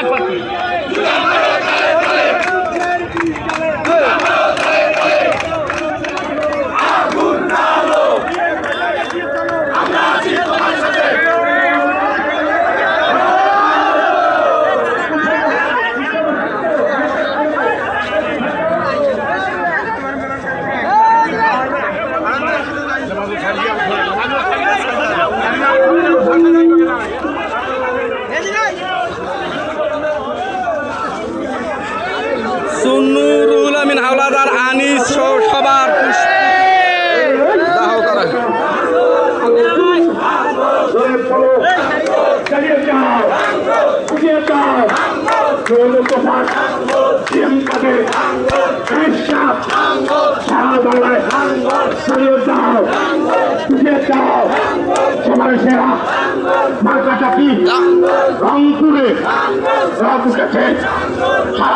আকবার বুঝিয়ে যাও সবার কি রংপুরে রং উঠেছে সারা বাংলায়